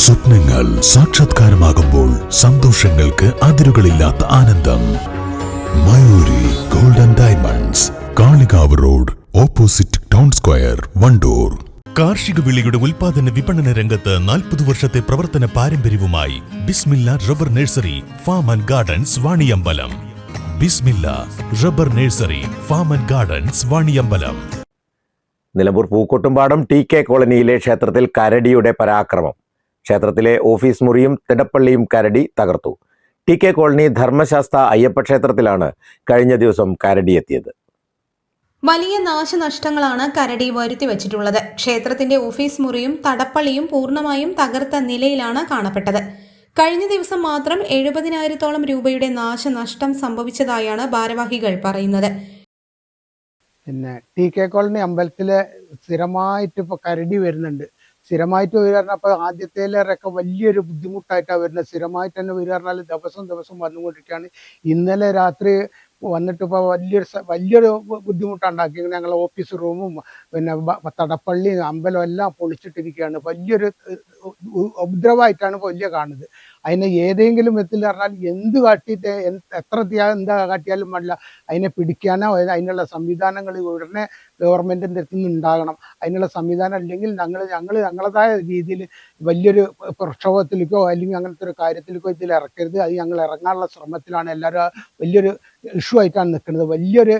സ്വപ്നങ്ങൾ സാക്ഷാത്കാരമാകുമ്പോൾ സന്തോഷങ്ങൾക്ക് അതിരുകളില്ലാത്ത ആനന്ദം. Mayuri golden diamonds Kalikavu road opposite town square Wandoor. കാർഷിക വിളിയുടെ ഉൽപാദന വിപണന രംഗത്ത് നാൽപ്പത് വർഷത്തെ പ്രവർത്തന പാരമ്പര്യവുമായി Bismilla rubber nursery farm and gardens Vaniyambalam. Bismilla rubber nursery farm and gardens Vaniyambalam. Nilambur Pookkottumpadam T K കോളനിയിലെ ക്ഷേത്രത്തിൽ കരടിയുടെ പരാക്രമം. ക്ഷേത്രത്തിലെ ഓഫീസ് മുറിയും തിടപ്പള്ളിയും കരടി തകർത്തു. T K colony Dharmasastha Ayyappa ക്ഷേത്രത്തിലാണ് കഴിഞ്ഞ ദിവസം കരടി എത്തിയത്. വലിയ നാശനഷ്ടങ്ങളാണ് കരടി വരുത്തി വച്ചിട്ടുള്ളത്. ക്ഷേത്രത്തിന്റെ ഓഫീസ് മുറിയും തടപ്പള്ളിയും പൂർണമായും തകർത്ത നിലയിലാണ് കാണപ്പെട്ടത്. കഴിഞ്ഞ ദിവസം മാത്രം എഴുപതിനായിരത്തോളം രൂപയുടെ നാശനഷ്ടം സംഭവിച്ചതായാണ് ഭാരവാഹികൾ പറയുന്നത്. പിന്നെ ടി കെ കോളനി അമ്പലത്തിലെ സ്ഥിരമായിട്ട് ഇപ്പോൾ കരടി വരുന്നുണ്ട്. സ്ഥിരമായിട്ട് വരിക പറഞ്ഞാൽ വലിയൊരു ബുദ്ധിമുട്ടായിട്ടാണ് വരുന്നത് സ്ഥിരമായിട്ട് തന്നെ വരിക പറഞ്ഞാൽ ദിവസം ദിവസം വന്നുകൊണ്ടിരിക്കുകയാണ് ഇന്നലെ രാത്രി വന്നിട്ട് ഇപ്പോൾ വലിയൊരു വലിയൊരു ബുദ്ധിമുട്ടുണ്ടാക്കി ഞങ്ങൾ ഓഫീസ് റൂമും പിന്നെ തടപ്പള്ളി അമ്പലം എല്ലാം പൊളിച്ചിട്ടിരിക്കുകയാണ് വലിയൊരു ഉപദ്രവമായിട്ടാണ് ഇപ്പോൾ വലിയ കാണുന്നത് അതിനെ ഏതെങ്കിലും വിധത്തിൽ പറഞ്ഞാൽ എന്ത് കാട്ടിയിട്ട് എത്ര എന്താ കാട്ടിയാലും പാടില്ല. അതിനെ പിടിക്കാനോ അതിന് അതിനുള്ള സംവിധാനങ്ങൾ ഉടനെ ഗവൺമെന്റിന്റെ അടുത്ത് ഉണ്ടാകണം. അതിനുള്ള സംവിധാനം അല്ലെങ്കിൽ ഞങ്ങൾ ഞങ്ങൾ ഞങ്ങളതായ രീതിയിൽ വലിയൊരു പ്രക്ഷോഭത്തിലേക്കോ അല്ലെങ്കിൽ അങ്ങനത്തെ ഒരു കാര്യത്തിലേക്കോ ഇതിൽ ഇറക്കരുത്. അത് ഞങ്ങൾ ഇറങ്ങാനുള്ള ശ്രമത്തിലാണ് എല്ലാവരും വലിയൊരു ഇഷ്യൂ ആയിട്ടാണ് നിൽക്കുന്നത്. വലിയൊരു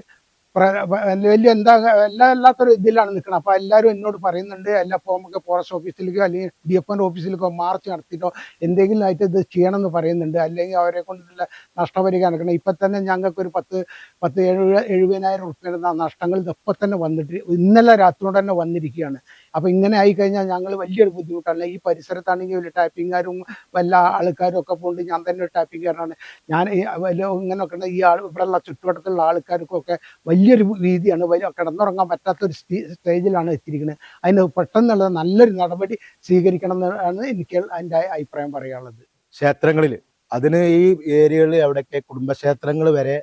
വലിയ എന്താ എല്ലാ അല്ലാത്തൊരു ഇതിലാണ് നിൽക്കുന്നത് അപ്പോൾ എല്ലാവരും എന്നോട് പറയുന്നുണ്ട് എല്ലാ നമുക്ക് ഫോറസ്റ്റ് ഓഫീസിലേക്കോ അല്ലെങ്കിൽ ഡി എഫ് എന്റെ ഓഫീസിലേക്കോ മാർച്ച് നടത്തിയിട്ടോ എന്തെങ്കിലും ആയിട്ട് ഇത് ചെയ്യണം എന്ന് പറയുന്നുണ്ട്. അല്ലെങ്കിൽ അവരെ കൊണ്ടുള്ള നഷ്ടപരിഹാരം നടക്കണം ഇപ്പം തന്നെ ഞങ്ങൾക്ക് ഒരു പത്ത് പത്ത് എഴുപ എഴുപതിനായിരം റുപ്യയുടെ നഷ്ടങ്ങൾ ഇപ്പം തന്നെ വന്നിട്ട് ഇന്നലെ രാത്രിയോടെ തന്നെ വന്നിരിക്കുകയാണ്. അപ്പോൾ ഇങ്ങനെ ആയിക്കഴിഞ്ഞാൽ ഞങ്ങൾ വലിയൊരു ബുദ്ധിമുട്ടാണ്. ഈ പരിസരത്താണെങ്കിൽ വലിയ ടാപ്പിംഗുകാരും വല്ല ആൾക്കാരും ഒക്കെ പോണ്ട്. ഞാൻ തന്നെ ഒരു ടാപ്പിംഗുകാരനാണ് ഞാൻ ഇങ്ങനെയൊക്കെ ഈ ആൾ ഇവിടെയുള്ള ചുറ്റുവട്ടത്തുള്ള ആൾക്കാർക്കൊക്കെ വലിയൊരു രീതിയാണ്. വലിയ കിടന്നുറങ്ങാൻ പറ്റാത്തൊരു സ്റ്റേ സ്റ്റേജിലാണ് എത്തിയിരിക്കുന്നത് അതിന് പെട്ടെന്നുള്ള നല്ലൊരു നടപടി സ്വീകരിക്കണം എന്നാണ് എനിക്ക് അതിന്റെ അഭിപ്രായം പറയാനുള്ളത്. ക്ഷേത്രങ്ങളിൽ അതിന് ഈ ഏരിയകളിൽ എവിടെയൊക്കെ കുടുംബക്ഷേത്രങ്ങൾ വരെ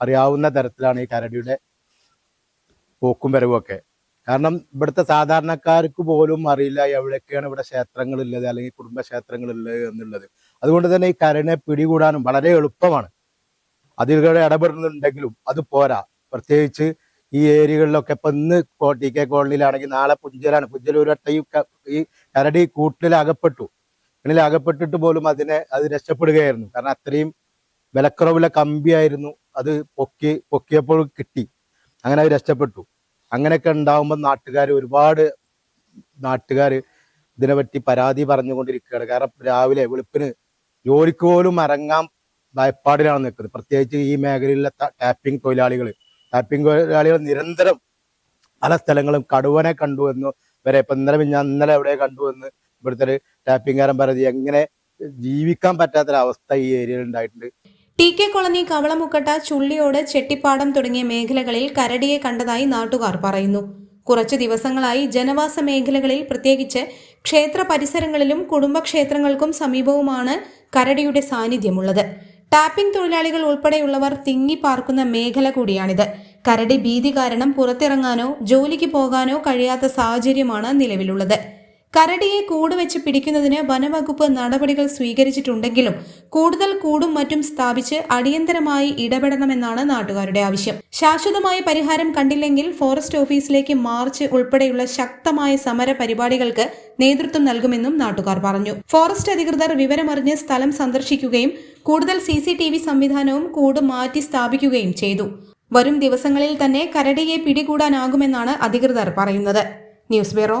അറിയാവുന്ന തരത്തിലാണ് ഈ കരടിയുടെ പോക്കും വരവും ഒക്കെ. കാരണം ഇവിടുത്തെ സാധാരണക്കാർക്ക് പോലും അറിയില്ല എവിടെയൊക്കെയാണ് ഇവിടെ ക്ഷേത്രങ്ങൾ ഉള്ളത് അല്ലെങ്കിൽ കുടുംബക്ഷേത്രങ്ങൾ ഉള്ളത് എന്നുള്ളത്. അതുകൊണ്ട് തന്നെ ഈ കരടിനെ പിടികൂടാനും വളരെ എളുപ്പമാണ്. അതിലൂടെ ഇടപെടുന്നുണ്ടെങ്കിലും അത് പോരാ. പ്രത്യേകിച്ച് ഈ ഏരിയകളിലൊക്കെ ഇപ്പൊ ഇന്ന് ടി കെ കോളനിയിലാണെങ്കിൽ നാളെ പുഞ്ചലാണ് പുഞ്ചൽ ഈ കരടി കൂട്ടിലകപ്പെട്ടു അകപ്പെട്ടിട്ട് പോലും അതിനെ അത് രക്ഷപ്പെടുകയായിരുന്നു. കാരണം അത്രയും വിലക്കുറവുള്ള കമ്പിയായിരുന്നു അത് പൊക്കി പൊക്കിയപ്പോൾ കിട്ടി. അങ്ങനെ അത് രക്ഷപ്പെട്ടു. അങ്ങനെയൊക്കെ ഉണ്ടാവുമ്പോൾ നാട്ടുകാർ ഒരുപാട് നാട്ടുകാർ ഇതിനെപ്പറ്റി പരാതി പറഞ്ഞുകൊണ്ടിരിക്കുകയാണ്. കാരണം രാവിലെ വെളുപ്പിന് ജോലിക്ക് പോലും ഇറങ്ങാൻ ഭയപ്പാടിലാണ് നിൽക്കുന്നത്. പ്രത്യേകിച്ച് ഈ മേഖലയിലെ ടാപ്പിംഗ് തൊഴിലാളികൾ ടാപ്പിംഗ് തൊഴിലാളികൾ നിരന്തരം പല സ്ഥലങ്ങളും കടുവനെ കണ്ടു എന്ന് വരെ ഇപ്പം ഇന്നലെ ഞാൻ ഇന്നലെ എവിടെ കണ്ടു എന്ന് ഇവിടുത്തെ ടാപ്പിംഗ് ടാപ്പിംഗുകാരൻ പറയുന്നത് എങ്ങനെ ജീവിക്കാൻ പറ്റാത്തൊരവസ്ഥ ഈ ഏരിയയിൽ ഉണ്ടായിട്ടുണ്ട്. T K colony Kavalamukkatta Chulliyode Chettipadam തുടങ്ങിയ മേഖലകളിൽ കരടിയെ കണ്ടതായി നാട്ടുകാർ പറയുന്നു. കുറച്ചു ദിവസങ്ങളായി ജനവാസ മേഖലകളിൽ പ്രത്യേകിച്ച് ക്ഷേത്ര പരിസരങ്ങളിലും കുടുംബക്ഷേത്രങ്ങൾക്കും സമീപവുമാണ് കരടിയുടെ സാന്നിധ്യമുള്ളത്. ടാപ്പിംഗ് തൊഴിലാളികൾ ഉൾപ്പെടെയുള്ളവർ തിങ്ങിപ്പാർക്കുന്ന മേഖല കൂടിയാണിത്. കരടി ഭീതി കാരണം പുറത്തിറങ്ങാനോ ജോലിക്ക് പോകാനോ കഴിയാത്ത സാഹചര്യമാണ് നിലവിലുള്ളത്. കരടിയെ കൂടുവെച്ച് പിടിക്കുന്നതിന് വനവകുപ്പ് നടപടികൾ സ്വീകരിച്ചിട്ടുണ്ടെങ്കിലും കൂടുതൽ കൂടും മറ്റും സ്ഥാപിച്ച് അടിയന്തരമായി ഇടപെടണമെന്നാണ് നാട്ടുകാരുടെ ആവശ്യം. ശാശ്വതമായ പരിഹാരം കണ്ടില്ലെങ്കിൽ ഫോറസ്റ്റ് ഓഫീസിലേക്ക് മാർച്ച് ഉൾപ്പെടെയുള്ള ശക്തമായ സമര പരിപാടികൾക്ക് നേതൃത്വം നൽകുമെന്നും നാട്ടുകാർ പറഞ്ഞു. ഫോറസ്റ്റ് അധികൃതർ വിവരമറിഞ്ഞ് സ്ഥലം സന്ദർശിക്കുകയും കൂടുതൽ സി സി ടി വി സംവിധാനവും കൂട് മാറ്റി സ്ഥാപിക്കുകയും ചെയ്തു. വരും ദിവസങ്ങളിൽ തന്നെ കരടിയെ പിടികൂടാനാകുമെന്നാണ് അധികൃതർ പറയുന്നത്. News bureau